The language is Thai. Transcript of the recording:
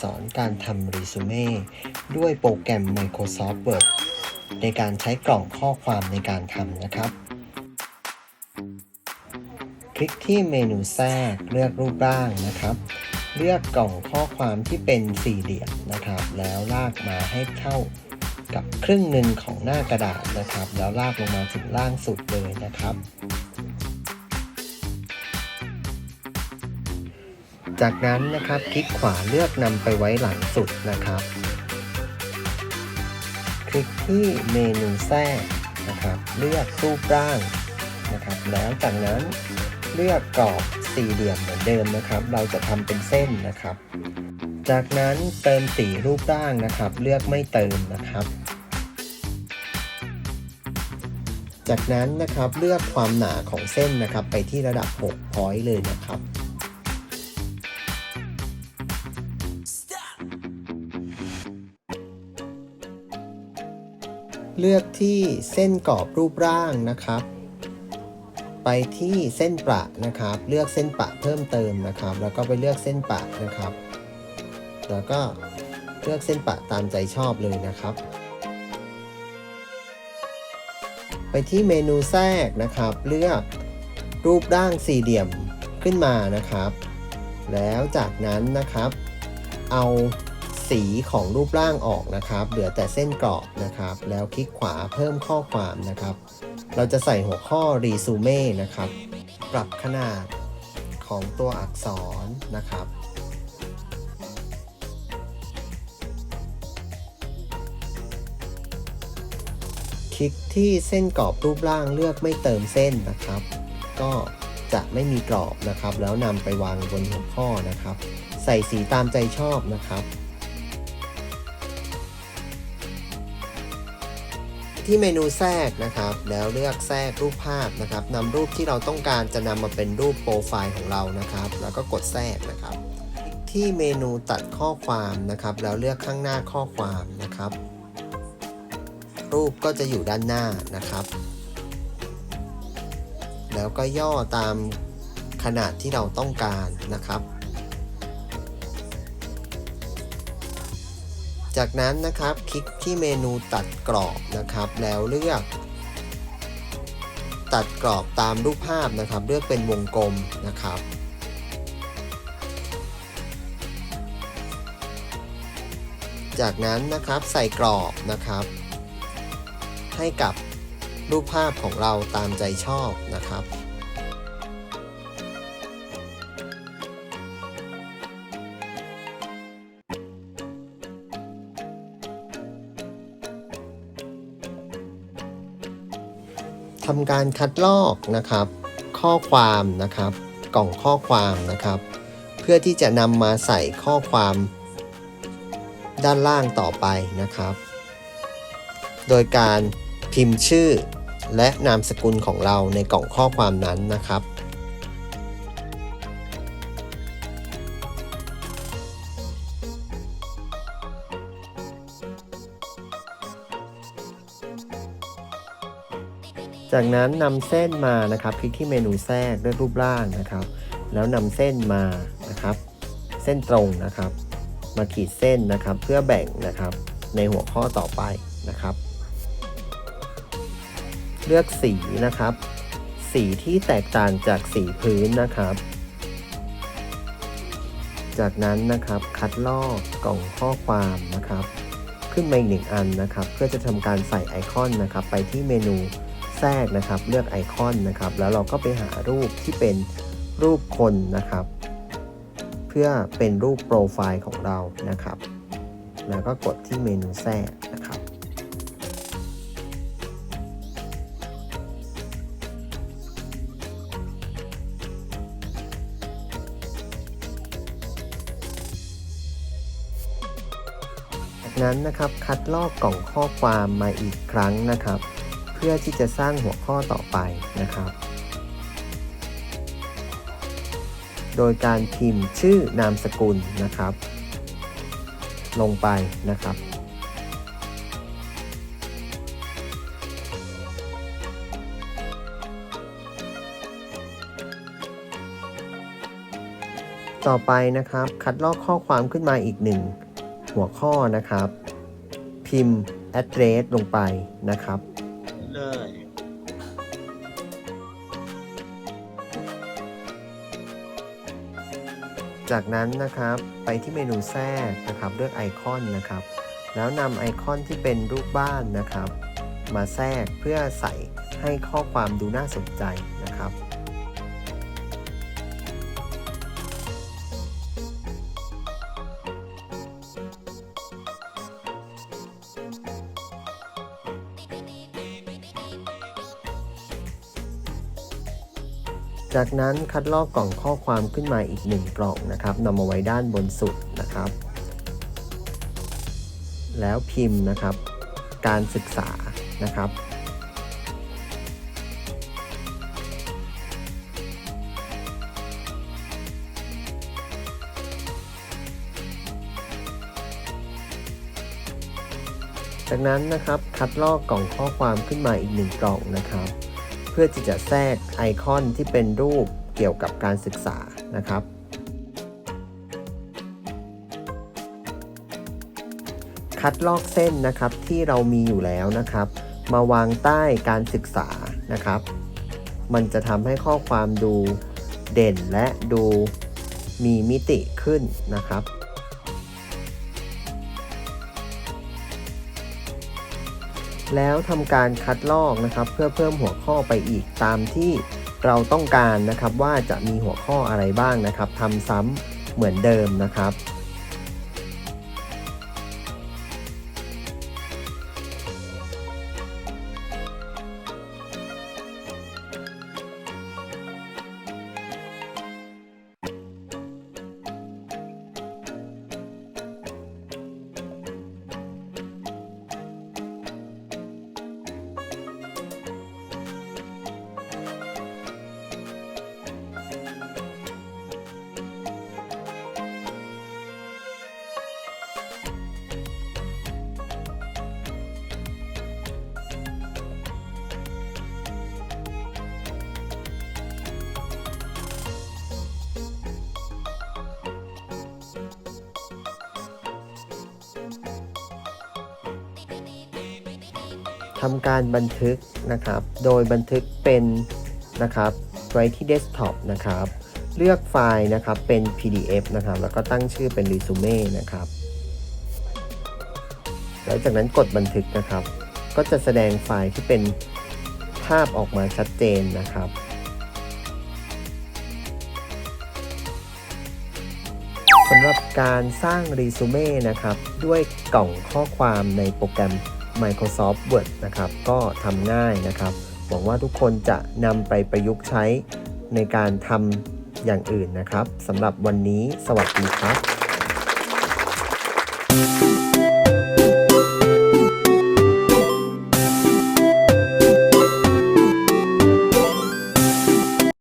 สอนการทำรีสูเม่ด้วยโปรแกรม Microsoft Word ในการใช้กล่องข้อความในการทำนะครับ คลิกที่เมนูแทรกเลือกรูปร่างนะครับ เลือกกล่องข้อความที่เป็นสี่เหลี่ยมนะครับ แล้วลากมาให้เท่ากับครึ่งหนึ่งของหน้ากระดาษนะครับ แล้วลากลงมาถึงล่างสุดเลยนะครับ จากนั้นนะครับคลิกขวาเลือกนำไปไว้หลังสุดนะครับ คลิกที่เมนูแทรกนะครับ เลือกรูปร่างนะครับ แล้วจากนั้นเลือกกรอบสี่เหลี่ยมเหมือนเดิมนะครับ เราจะทำเป็นเส้นนะครับ จากนั้นเติมสีรูปร่างนะครับ เลือกไม่เติมนะครับจากนั้นนะครับเลือกความหนาของเส้นนะครับไปที่ระดับ6 point เลยนะครับ เลือกที่เส้นกรอบรูปร่างนะครับ ไปที่เส้นประนะครับ เลือกเส้นประเพิ่มเติมนะครับ แล้วก็ไปเลือกเส้นประนะครับ แล้วก็เลือกเส้นประตามใจชอบเลยนะครับ ไปที่เมนูแทรกนะครับ เลือกรูปร่างสี่เหลี่ยมขึ้นมานะครับ แล้วจากนั้นนะครับ เอา สีของรูปร่างออกนะครับ เหลือแต่เส้นกรอบนะครับ แล้วคลิกขวาเพิ่มข้อความนะครับ เราจะใส่หัวข้อรีซูเม่นะครับ ปรับขนาดของตัวอักษรนะครับ คลิกที่เส้นกรอบรูปร่างเลือกไม่เติมเส้นนะครับ ก็จะไม่มีกรอบนะครับ แล้วนำไปวางบนหัวข้อนะครับ ใส่สีตามใจชอบนะครับ ที่เมนูแทรกนะครับ แล้วเลือกแทรกรูปภาพนะครับนำรูปที่เราต้องการจะนำมาเป็นรูปโปรไฟล์ของเรานะครับ แล้วก็กดแทรกนะครับ ที่เมนูตัดข้อความนะครับ แล้วเลือกข้างหน้าข้อความนะครับ รูปก็จะอยู่ด้านหน้านะครับ แล้วก็ย่อตามขนาดที่เราต้องการนะครับ จากนั้นนะครับคลิกที่เมนูตัดกรอบนะครับ แล้วเลือก ตัดกรอบตามรูปภาพนะครับ เลือกเป็นวงกลมนะครับ จากนั้นนะครับใส่กรอบนะครับ ให้กับรูปภาพของเราตามใจชอบนะครับ ทำการคัดลอกนะครับ ข้อความนะครับ กล่องข้อความนะครับ เพื่อที่จะนำมาใส่ข้อความ ด้านล่างต่อไปนะครับ โดยการพิมพ์ชื่อและนามสกุลของเราในกล่องข้อความนั้นนะครับ จากนั้นนำเส้นมานะครับคลิกที่เมนูแทรกด้วยรูปร่างนะครับ แล้วนำเส้นมานะครับ เส้นตรงนะครับ มาขีดเส้นนะครับเพื่อแบ่งนะครับในหัวข้อต่อไปนะครับ เลือกสีนะครับ สีที่แตกต่างจากสีพื้นนะครับ จากนั้นนะครับคัดลอกกล่องข้อความนะครับ ขึ้นมาอีกหนึ่งอันนะครับ เพื่อจะทำการใส่ไอคอนนะครับ ไปที่เมนู แทรกนะครับ เลือกไอคอนนะครับ แล้วเราก็ไปหารูปที่เป็นรูปคนนะครับ เพื่อเป็นรูปโปรไฟล์ของเรานะครับ แล้วก็กดที่เมนูแทรกนะครับจากนั้นนะครับคัดลอกกล่องข้อความมาอีกครั้งนะครับ พื่อที่จะสร้างหัวข้อต่อไปนะครับ โดยการพิมพ์ชื่อนามสกุลนะครับ ลงไปนะครับต่อไปนะครับคัดลอกข้อความขึ้นมาอีกหนึ่งหัวข้อนะครับ พิมพ์ address ลงไปนะครับ เลย จากนั้นนะครับไปที่เมนูแทรกนะครับเลือกไอคอนนะครับ แล้วนำไอคอนที่เป็นรูปบ้านนะครับ มาแทรกเพื่อใส่ให้ข้อความดูน่าสนใจ จากนั้นคัดลอกกล่องข้อความขึ้นมาอีกหนึ่งกล่องนะครับนำมาไว้ด้านบนสุดนะครับ แล้วพิมพ์นะครับ การศึกษานะครับ จากนั้นนะครับคัดลอกกล่องข้อความขึ้นมาอีกหนึ่งกล่องนะครับ เพื่อที่จะแทรกไอคอนที่เป็นรูปเกี่ยวกับการศึกษานะครับ คัดลอกเส้นนะครับที่เรามีอยู่แล้วนะครับ มาวางใต้การศึกษานะครับ มันจะทำให้ข้อความดูเด่นและดูมีมิติขึ้นนะครับ แล้วทำการคัดลอกนะครับ เพื่อเพิ่มหัวข้อไปอีกตามที่เราต้องการนะครับว่าจะมีหัวข้ออะไรบ้างนะครับทำซ้ำเหมือนเดิมนะครับ ทำการบันทึกนะครับ โดยบันทึกเป็นนะครับไว้ที่เดสก์ท็อปนะครับ เลือกไฟล์นะครับเป็น PDF นะครับ แล้วก็ตั้งชื่อเป็น Resume นะครับแล้วจากนั้นกดบันทึกนะครับ ก็จะแสดงไฟล์ที่เป็นภาพออกมาชัดเจนนะครับ สำหรับการสร้าง Resume นะครับ ด้วยกล่องข้อความในโปรแกรม Microsoft Word นะครับ ก็ทำง่ายนะครับ หวังว่าทุกคนจะนำไปประยุกต์ใช้ในการทำอย่างอื่นนะครับสำหรับวันนี้สวัสดีครับ